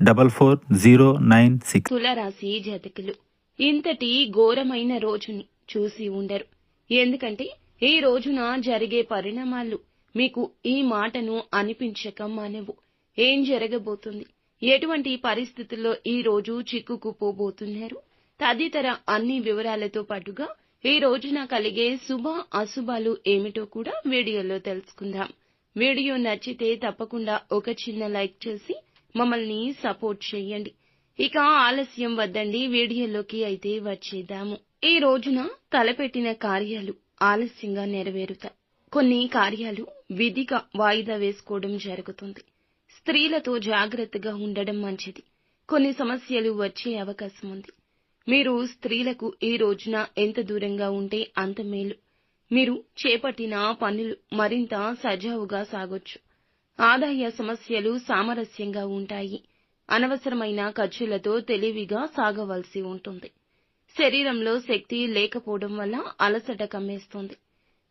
double four zero nine six. తులరాశి జాతకులు ఇంతటి ఘోరమైన రోజుని చూసి ఉండరు. ఎందుకంటే ఈ రోజున జరిగే పరిణామాలు మీకు ఈ మాటను అనిపించక మానవు. ఏం జరగబోతుంది? ఎటువంటి పరిస్థితుల్లో ఈ రోజు చిక్కుకుపోబోతున్నారు? తదితర అన్ని వివరాలతో పాటుగా ఈ రోజున కలిగే శుభ అశుభాలు ఏమిటో కూడా వీడియోలో తెలుసుకుందాం. వీడియో నచ్చితే తప్పకుండా ఒక చిన్న లైక్ చేసి మమ్మల్ని సపోర్ట్ చేయండి. ఇక ఆలస్యం వద్దండి వీడియోలోకి అయితే వచ్చేద్దాము. ఈ రోజున తలపెట్టిన కార్యాలు ఆలస్యంగా నెరవేరుతాయి కొన్ని కార్యాలు విధిగా వాయిదా వేసుకోవడం జరుగుతుంది. స్త్రీలతో జాగ్రత్తగా ఉండడం మంచిది. కొన్ని సమస్యలు వచ్చే అవకాశం ఉంది. మీరు స్త్రీలకు ఈ రోజున ఎంత దూరంగా ఉంటే అంత మేలు. మీరు చేపట్టిన పనులు మరింత సజావుగా సాగొచ్చు. ఆదాయ సమస్యలు సామరస్యంగా ఉంటాయి. అనవసరమైన ఖర్చులతో తెలివిగా సాగవలసి ఉంటుంది. శరీరంలో శక్తి లేకపోవడం వల్ల అలసట కమ్మేస్తుంది.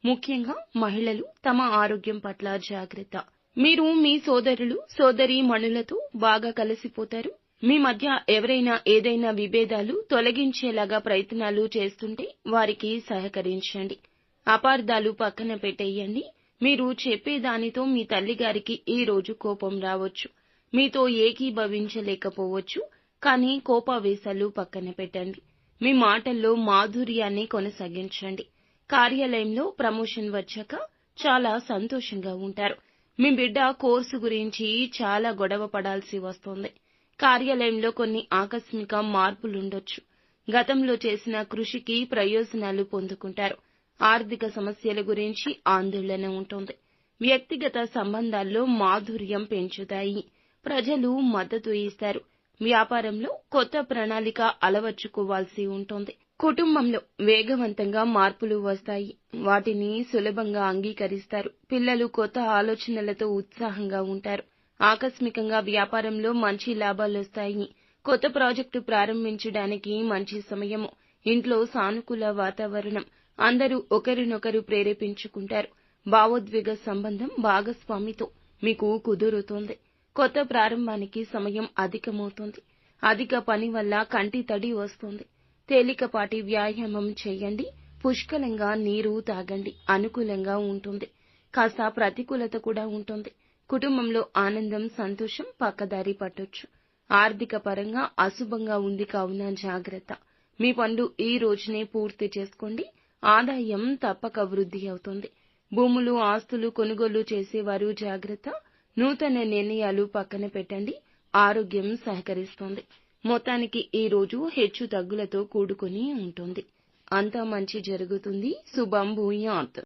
ముఖ్యంగా మహిళలు తమ ఆరోగ్యం పట్ల జాగ్రత్త. మీరు మీ సోదరులు సోదరీ మణులతో బాగా కలిసిపోతారు. మీ మధ్య ఎవరైనా ఏదైనా విభేదాలు తొలగించేలాగా ప్రయత్నాలు చేస్తుంటే వారికి సహకరించండి. అపార్థాలు పక్కన పెట్టేయండి. మీరు చెప్పేదానితో మీ తల్లిగారికి ఈ రోజు కోపం రావచ్చు? మీతో ఏకీభవించలేకపోవచ్చు. కానీ కోపావేశాలు పక్కన పెట్టండి. మీ మాటల్లో మాధుర్యాన్ని కొనసాగించండి. కార్యాలయంలో ప్రమోషన్ వచ్చాక చాలా సంతోషంగా ఉంటారు. మీ బిడ్డ కోర్సు గురించి చాలా గొడవ పడాల్సి వస్తుంది. కార్యాలయంలో కొన్ని ఆకస్మిక మార్పులుండొచ్చు. గతంలో చేసిన కృషికి ప్రయోజనాలు పొందుకుంటారు. ఆర్థిక సమస్యల గురించి ఆందోళన ఉంటుంది. వ్యక్తిగత సంబంధాల్లో మాధుర్యం పెంచుతాయి. ప్రజలు మద్దతు ఇస్తారు. వ్యాపారంలో కొత్త ప్రణాళిక అలవర్చుకోవాల్సి ఉంటుంది. కుటుంబంలో వేగవంతంగా మార్పులు వస్తాయి. వాటిని సులభంగా అంగీకరిస్తారు. పిల్లలు కొత్త ఆలోచనలతో ఉత్సాహంగా ఉంటారు. ఆకస్మికంగా వ్యాపారంలో మంచి లాభాలొస్తాయి కొత్త ప్రాజెక్టు ప్రారంభించడానికి మంచి సమయము. ఇంట్లో సానుకూల వాతావరణం. అందరూ ఒకరినొకరు ప్రేరేపించుకుంటారు. భావోద్వేగ సంబంధం భాగస్వామితో మీకు కుదురుతుంది. కొత్త ప్రారంభానికి సమయం అధికమవుతుంది. అధిక పని వల్ల కంటి తడి వస్తుంది. తేలికపాటి వ్యాయామం చేయండి. పుష్కలంగా నీరు తాగండి. అనుకూలంగా ఉంటుంది. కాస్త ప్రతికూలత కూడా ఉంటుంది. కుటుంబంలో ఆనందం సంతోషం పక్కదారి పట్టొచ్చు. ఆర్థిక పరంగా అశుభంగా ఉంది కావున జాగ్రత్త. మీ పనులు ఈ రోజునే పూర్తి చేసుకోండి. ఆదాయం తప్పక వృద్ధి అవుతుంది. భూములు ఆస్తులు కొనుగోలు చేసేవారు జాగ్రత్త. నూతన నిర్ణయాలు పక్కన పెట్టండి. ఆరోగ్యం సహకరిస్తుంది. మొత్తానికి ఈ రోజు హెచ్చు తగ్గులతో కూడుకుని ఉంటుంది. అంతా మంచి జరుగుతుంది. శుభం భూయాత్.